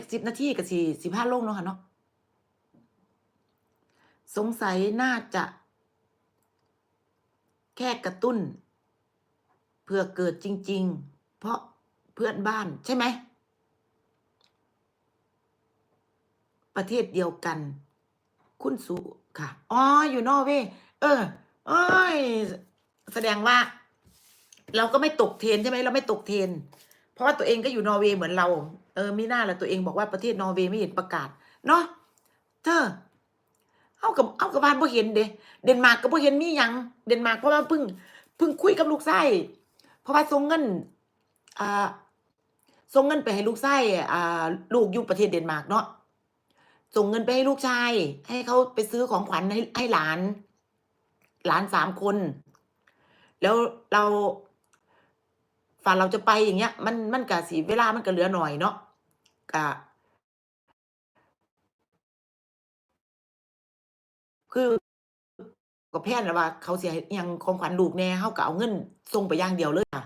จักสิบนาทีกับสี่สิบห้าโลงเนาะค่ะเนาะสงสัยน่าจะ แค่กระตุ้นเพื่อเกิดจริง ๆ เพราะเพื่อนบ้านใช่ไหม ประเทศเดียวกัน คุณสุค่ะ อ๋อ อยู่นอร์เวย์เออโอ้ย แสดงว่า เราก็ไม่ตกเทรนใช่ไหมเราไม่ตกเทรนเพราะว่าตัวเองก็อยู่นอร์เวย์เหมือนเรา ออมีหน้าแหละตัวเองบอกว่าประเทศนอร์เวย์ไม่เห็นประกาศเนาะเธอเอากับเอากับบ้านบ่เห็นเดเดนมาร์กก็บ่เห็นมีหยัง เดนมาร์กเพราะว่าเพิ่งเพิ่งคุยกับลูกไส้เพราะว่าส่งเงินอ่าส่งเงินไปให้ลูกไส้อ่าลูกอยู่ประเทศเดนมาร์กเนาะส่งเงินไปให้ลูกชาย ให้เขาไปซื้อของขวัญให้ให้หลาน หลานสามคน แล้วเราฝ่าเราจะไปอย่างเงี้ย มันมันกะสิเวลามันก็เหลือหน่อยเนาะ กะคือก็แพลนแล้วว่า เขาเสิให้อิหยังของขวัญลูกแน่เราก็เอาเงินส่งไปอย่างเดียวเลยค่ะ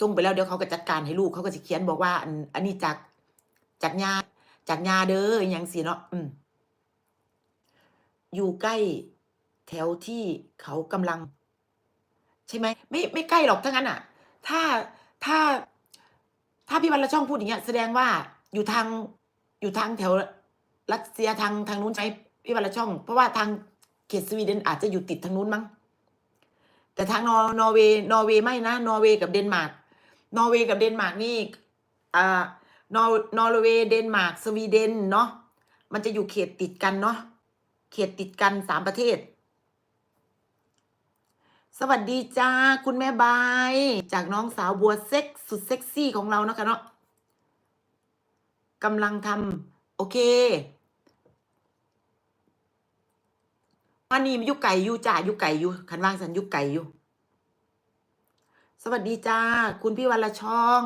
ส่งไปแล้วเดี๋ยวเขาก็จัดการให้ลูกเขาก็สิเขียนบอกว่า อันอันนี้จากจากญาจากญาเด้ออหยังสิเนาะอืม อยู่ใกล้แถวที่เขากำลัง ใช่ไหมไม่ไม่ใกล้หรอกถ้างั้นน่ะ ถ้าถ้า ถ้าพี่วรรณช่องพูดอย่างเงี้ย แสดงว่า อยู่ทางอยู่ทางแถวรัสเซียทางทางนู้นใช่พี่วรรณช่อง เพราะว่าทางเขตสวีเดนอาจจะอยู่ติดทางนู้นมั้งแต่ทางนอร์นอร์เวย์นอร์เวย์ไม่นะนอร์เวย์กับเดนมาร์กนอร์เวย์กับเดนมาร์กนี่อ่านอร์นอร์เวย์เดนมาร์กสวีเดนเนาะมันจะอยู่เขตติดกันเนาะเขตติดกันสามประเทศ สวัสดีจ้าคุณแม่บาย จากน้องสาวบัวเซ็กสุดเซ็กซี่ของเรานะคะเนาะ กำลังทำโอเคอันนี้มันอยุไก่อยู่จ้ายุไก่อยู่คันว่างสันยุไก่อยู่ สวัสดีจ้า คุณพี่วันละช่อง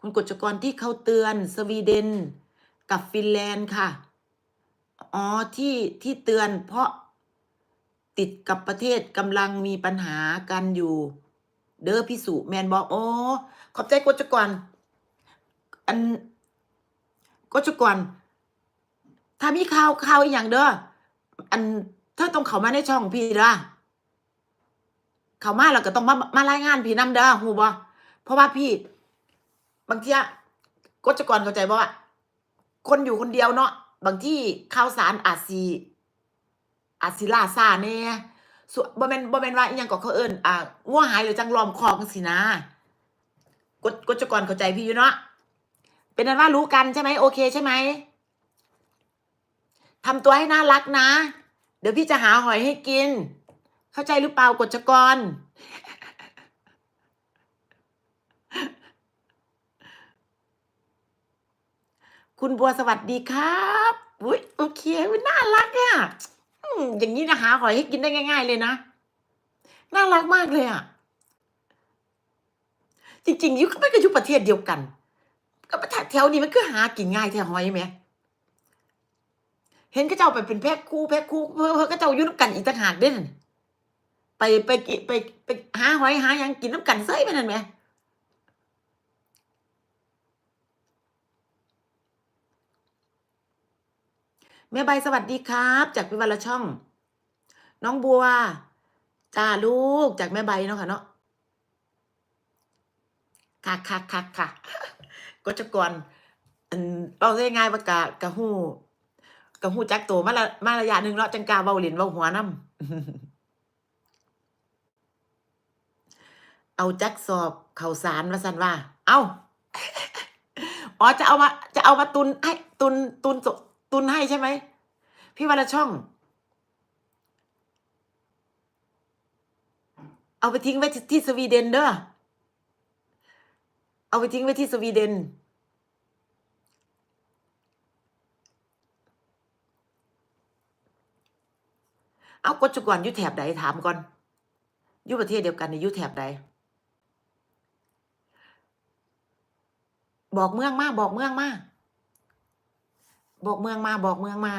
คุณกฎจกรที่เขาเตือนสวีเดนกับฟินแลนด์ค่ะ อ๋อที่ที่เตือนเพราะติดกับประเทศกำลังมีปัญหากันอยู่ เด้อพิสุแมนบอกโอ้ขอบใจกจกรอันกจกรถ้ามีข่าวข่าวอีกอย่างเด้ออันเธอต้องเข้ามาในช่องพี่เด้อเข้ามาแล้วก็ต้องมามารายงานพี่นำเด้อฮูบ่เพราะว่าพี่ บางทีอะกจกรเข้าใจบ่ว่าคนอยู่คนเดียวเนาะ บางที่ข่าวสารอาจสิอาจสิล่าช้าแหน่ส่วนบ่แม่นบ่แม่นว่าอีหยังก็เขาเอิ้นอ่างัวหายหรือจังล้อมคอกจังซี่นะกฎกฎจกรเข้าใจพี่อยู่เนาะเป็นนั้นว่ารู้กันใช่ไหมโอเคใช่ไหมทำตัวให้น่ารักนะ เดี๋ยวพี่จะหาหอยให้กิน เข้าใจหรือเปล่ากฎจกร คุณบัวสวัสดีครับ อุ้ยโอเคอุ๊ยน่ารักอะอืมอย่างนี้นะหาหอยให้กินได้ง่าย ๆ เลยนะ น่ารักมากเลยอะจริงๆยุคไม่ก็ยู่ประเทศเดียวกัน ก็ประเทศแถวนี้มันก็หากินง่ายแท้หอยไหมเห็นก็เจ้าไปเป็นแพ็คคู่แพ็คคู่เพื่อก็เจ้ายุ่นำกันอีกต่างหากเด้นั่นไปไปไปไปหาหอยหายังกินน้ำกันเซ้ยไปนั่นไหม แม่ใบสวัสดีครับ จากพิวันละช่อง น้องบัวจ้าลูกจากแม่ใบเนาะค่ะเนาะค่ะค่ะค่ะค่ะก็จะก่อนเราได้ง่ายว่ากะกะหู้กะหู้จักโตมาละมาระยะหนึ่งเนาะจังกาเบาเหรียญเบาหัวน้ำเอาจักสอบเข่าสารมาสันว่า เอาอ๋อจะเอามาจะเอามาตุนให้ตุนตุนส ตุนให้ใช่ไหม พี่วันละช่อง เอาไปทิ้งไว้ที่สวีเดนเด้อ เอาไปทิ้งไว้ที่สวีเดน เอากดจุก่อนอยู่แถบใดถามก่อนอยู่ประเทศเดียวกันในยู่แถบใดบอกเมืองมาบอกเมืองมา บอกเมืองมาบอกเมืองมา